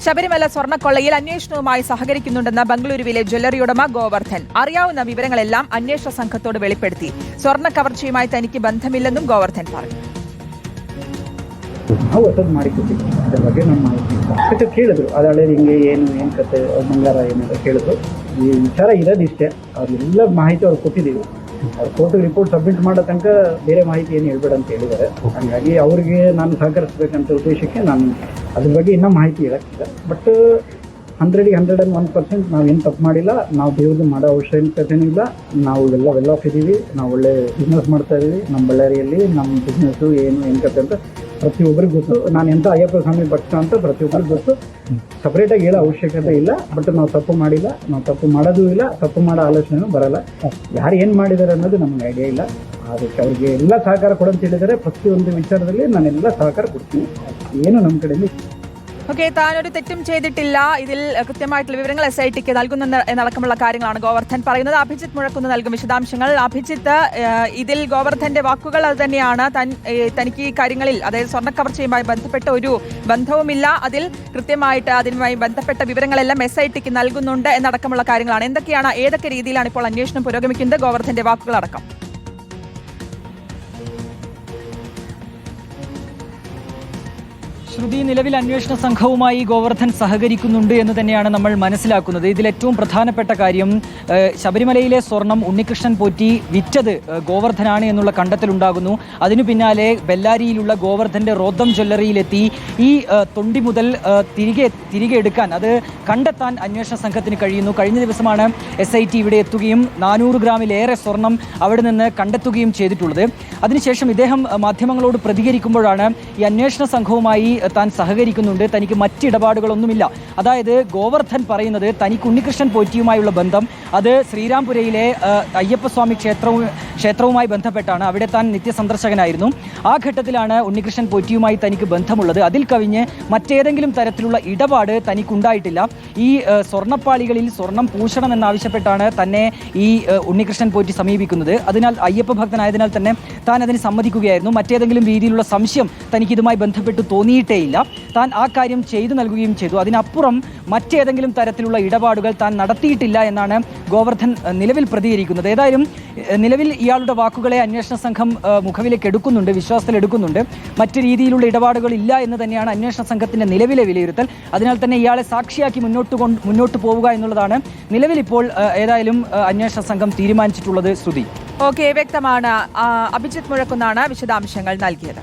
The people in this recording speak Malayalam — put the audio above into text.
ശബരിമല സ്വർണ്ണക്കൊള്ളയിൽ അന്വേഷണവുമായി സഹകരിക്കുന്നുണ്ടെന്ന ബംഗളൂരുവിലെ ജ്വല്ലറി ഉടമ ഗോവർദ്ധൻ അറിയാവുന്ന വിവരങ്ങളെല്ലാം അന്വേഷണ സംഘത്തോട് വെളിപ്പെടുത്തി സ്വർണ്ണ കവർച്ചയുമായി തനിക്ക് ബന്ധമില്ലെന്നും ഗോവർദ്ധൻ പറഞ്ഞു ನಾವು ಹೊಸದು ಮಾಡಿಕೊಟ್ಟಿದ್ವಿ ಅದ್ರ ಬಗ್ಗೆ ನಮ್ಮ ಮಾಹಿತಿ ಇಲ್ಲ ಮತ್ತೆ ಕೇಳಿದ್ರು ಅದು ಹಳೇದು ಹಿಂಗೆ ಏನು ಏನು ಕತೆ ಅವ್ರ ಬಂಗಾರ ಏನೆಲ್ಲ ಕೇಳಿದ್ರು ಈ ವಿಚಾರ ಇರೋದು ಇಷ್ಟೇ ಅವ್ರಿಗೆಲ್ಲ ಮಾಹಿತಿ ಅವ್ರು ಕೊಟ್ಟಿದ್ದೀವಿ ಅವ್ರು ಕೋರ್ಟಿಗೆ ರಿಪೋರ್ಟ್ ಸಬ್ಮಿಟ್ ಮಾಡೋ ತನಕ ಬೇರೆ ಮಾಹಿತಿ ಏನು ಹೇಳ್ಬೇಡ ಅಂತ ಹೇಳಿದ್ದಾರೆ ಹಾಗಾಗಿ ಅವ್ರಿಗೆ ನಾನು ಸಹಕರಿಸಬೇಕಂತ ಉದ್ದೇಶಕ್ಕೆ ನಾನು ಅದ್ರ ಬಗ್ಗೆ ಇನ್ನೂ ಮಾಹಿತಿ ಹೇಳಕ್ಕಿಲ್ಲ ಬಟ್ ಹಂಡ್ರೆಡಿಗೆ ಹಂಡ್ರೆಡ್ ಆ್ಯಂಡ್ ಒನ್ ಪರ್ಸೆಂಟ್ ನಾವು ಏನು ತಪ್ಪು ಮಾಡಿಲ್ಲ. ನಾವು ದೇವ್ರದ್ದು ಮಾಡೋ ಅವಶ್ಯಕತೆನೂ ಇಲ್ಲ. ನಾವು ಎಲ್ಲ ವೆಲ್ ಆಫ್ ಇದ್ದೀವಿ. ನಾವು ಒಳ್ಳೆ ಬಿಸ್ನೆಸ್ ಮಾಡ್ತಾ ಇದ್ದೀವಿ. ನಮ್ಮ ಬಳ್ಳಾರಿಯಲ್ಲಿ ನಮ್ಮ ಬಿಸ್ನೆಸ್ಸು ಏನು ಏನು ಕತೆ ಅಂತ ಪ್ರತಿಯೊಬ್ಬರಿಗೂ ಗೊತ್ತು. ನಾನು ಎಂಥ ಅಯ್ಯಪ್ಪ ಸ್ವಾಮಿ ಭಕ್ತ ಅಂತ ಪ್ರತಿಯೊಬ್ಬರಿಗೂ ಗೊತ್ತು. ಸಪ್ರೇಟಾಗಿ ಹೇಳೋ ಅವಶ್ಯಕತೆ ಇಲ್ಲ. ಬಟ್ ನಾವು ತಪ್ಪು ಮಾಡಿಲ್ಲ. ನಾವು ತಪ್ಪು ಮಾಡೋದೂ ಇಲ್ಲ. ತಪ್ಪು ಮಾಡೋ ಆಲೋಚನೆನೂ ಬರಲ್ಲ. ಯಾರು ಏನು ಮಾಡಿದ್ದಾರೆ ಅನ್ನೋದು ನಮಗೆ ಐಡಿಯಾ ಇಲ್ಲ. ಅದಕ್ಕೆ ಅವ್ರಿಗೆ ಎಲ್ಲ ಸಹಕಾರ ಕೊಡಂತ ಹೇಳಿದರೆ ಪ್ರತಿಯೊಂದು ವಿಚಾರದಲ್ಲಿ ನಾನೆಲ್ಲ ಸಹಕಾರ ಕೊಡ್ತೀನಿ ಏನು ನಮ್ಮ ಕಡೆಯಲ್ಲಿ ഓക്കെ താൻ ഒരു തെറ്റും ചെയ്തിട്ടില്ല ഇതിൽ കൃത്യമായിട്ടുള്ള വിവരങ്ങൾ എസ് ഐ ടിക്ക് നൽകുന്ന എന്നടക്കമുള്ള കാര്യങ്ങളാണ് ഗോവർദ്ധൻ പറയുന്നത് അഭിജിത്ത് മുഴക്കുന്ന് നൽകും വിശദാംശങ്ങൾ അഭിജിത്ത് ഏഹ്, ഇതിൽ ഗോവർദ്ധന്റെ വാക്കുകൾ അത് തന്നെയാണ് തൻ ഏഹ്, തനിക്ക് ഈ കാര്യങ്ങളിൽ അതായത് സ്വർണ്ണക്കവർച്ചയുമായി ബന്ധപ്പെട്ട ഒരു ബന്ധവുമില്ല അതിൽ കൃത്യമായിട്ട് അതിനുമായി ബന്ധപ്പെട്ട വിവരങ്ങളെല്ലാം എസ് ഐ ടിക്ക് നൽകുന്നുണ്ട് എന്നടക്കമുള്ള കാര്യങ്ങളാണ് എന്തൊക്കെയാണ് ഏതൊക്കെ രീതിയിലാണ് ഇപ്പോൾ അന്വേഷണം പുരോഗമിക്കുന്നത് ഗോവർദ്ധന്റെ വാക്കുകൾ ശ്രുതി നിലവിൽ അന്വേഷണ സംഘവുമായി ഗോവർദ്ധൻ സഹകരിക്കുന്നുണ്ട് എന്ന് തന്നെയാണ് നമ്മൾ മനസ്സിലാക്കുന്നത്. ഇതിൽ ഏറ്റവും പ്രധാനപ്പെട്ട കാര്യം ശബരിമലയിലെ സ്വർണം ഉണ്ണികൃഷ്ണൻ പോറ്റി വിറ്റത് ഗോവർദ്ധനാണ് എന്നുള്ള കണ്ടെത്തലുണ്ടാകുന്നു. അതിനു പിന്നാലെ ബെല്ലാരിയിലുള്ള ഗോവർദ്ധന്റെ റോദം ജ്വല്ലറിയിലെത്തി. ഈ തൊണ്ടി മുതൽ തിരികെ തിരികെ എടുക്കാൻ അത് കണ്ടെത്താൻ അന്വേഷണ സംഘത്തിന് കഴിയുന്നു. കഴിഞ്ഞ ദിവസമാണ് എസ് ഐ ടി ഇവിടെ എത്തുകയും നാനൂറ് ഗ്രാമിലേറെ സ്വർണം അവിടെ നിന്ന് കണ്ടെത്തുകയും ചെയ്തിട്ടുള്ളത്. അതിനുശേഷം ഇദ്ദേഹം മാധ്യമങ്ങളോട് പ്രതികരിക്കുമ്പോഴാണ് ഈ അന്വേഷണ സംഘവുമായി താൻ സഹകരിക്കുന്നുണ്ട് തനിക്ക് മറ്റിടപാടുകളൊന്നുമില്ല അതായത് ഗോവർദ്ധൻ പറയുന്നത് തനിക്ക് ഉണ്ണികൃഷ്ണൻ പോറ്റിയുമായുള്ള ബന്ധം അത് ശ്രീരാംപുരയിലെ അയ്യപ്പസ്വാമി ക്ഷേത്രവും ക്ഷേത്രവുമായി ബന്ധപ്പെട്ടാണ് അവിടെ താൻ നിത്യസന്ദർശകനായിരുന്നു. ആ ഘട്ടത്തിലാണ് ഉണ്ണികൃഷ്ണൻ പൊറ്റിയുമായി തനിക്ക് ബന്ധമുള്ളത്. അതിൽ കവിഞ്ഞ് മറ്റേതെങ്കിലും തരത്തിലുള്ള ഇടപാട് തനിക്കുണ്ടായിട്ടില്ല. ഈ സ്വർണപ്പാളികളിൽ സ്വർണം പൂശണമെന്നാവശ്യപ്പെട്ടാണ് തന്നെ ഈ ഉണ്ണികൃഷ്ണൻ പോറ്റി സമീപിക്കുന്നത്. അതിനാൽ അയ്യപ്പ ഭക്തനായതിനാൽ തന്നെ താൻ അതിന് സമ്മതിക്കുകയായിരുന്നു. മറ്റേതെങ്കിലും രീതിയിലുള്ള സംശയം തനിക്കിതുമായി ബന്ധപ്പെട്ട് തോന്നിയിട്ടേയില്ല. താൻ ആ കാര്യം ചെയ്തു നൽകുകയും ചെയ്തു. അതിനപ്പുറം മറ്റേതെങ്കിലും തരത്തിലുള്ള ഇടപാടുകൾ താൻ നടത്തിയിട്ടില്ല എന്നാണ് ഗോവർദ്ധൻ നിലവിൽ പ്രതികരിക്കുന്നത്. ഏതായാലും നിലവിൽ നിലവിൽ ഇയാളുടെ വാക്കുകളെ അന്വേഷണ സംഘം മുഖവിലേക്ക് എടുക്കുന്നുണ്ട് വിശ്വാസത്തിലെടുക്കുന്നുണ്ട് മറ്റു രീതിയിലുള്ള ഇടപാടുകൾ ഇല്ല എന്ന് തന്നെയാണ് അന്വേഷണ സംഘത്തിന്റെ നിലവിലെ വിലയിരുത്തൽ. അതിനാൽ തന്നെ ഇയാളെ സാക്ഷിയാക്കി മുന്നോട്ട് മുന്നോട്ട് പോവുക എന്നുള്ളതാണ് നിലവിലിപ്പോൾ ഏതായാലും അന്വേഷണ സംഘം തീരുമാനിച്ചിട്ടുള്ളത് ശ്രുതി. ഓക്കെ വ്യക്തമാണ്. അഭിജിത് മുഴക്കുന്നാണ് വിശദാംശങ്ങൾ നൽകിയത്.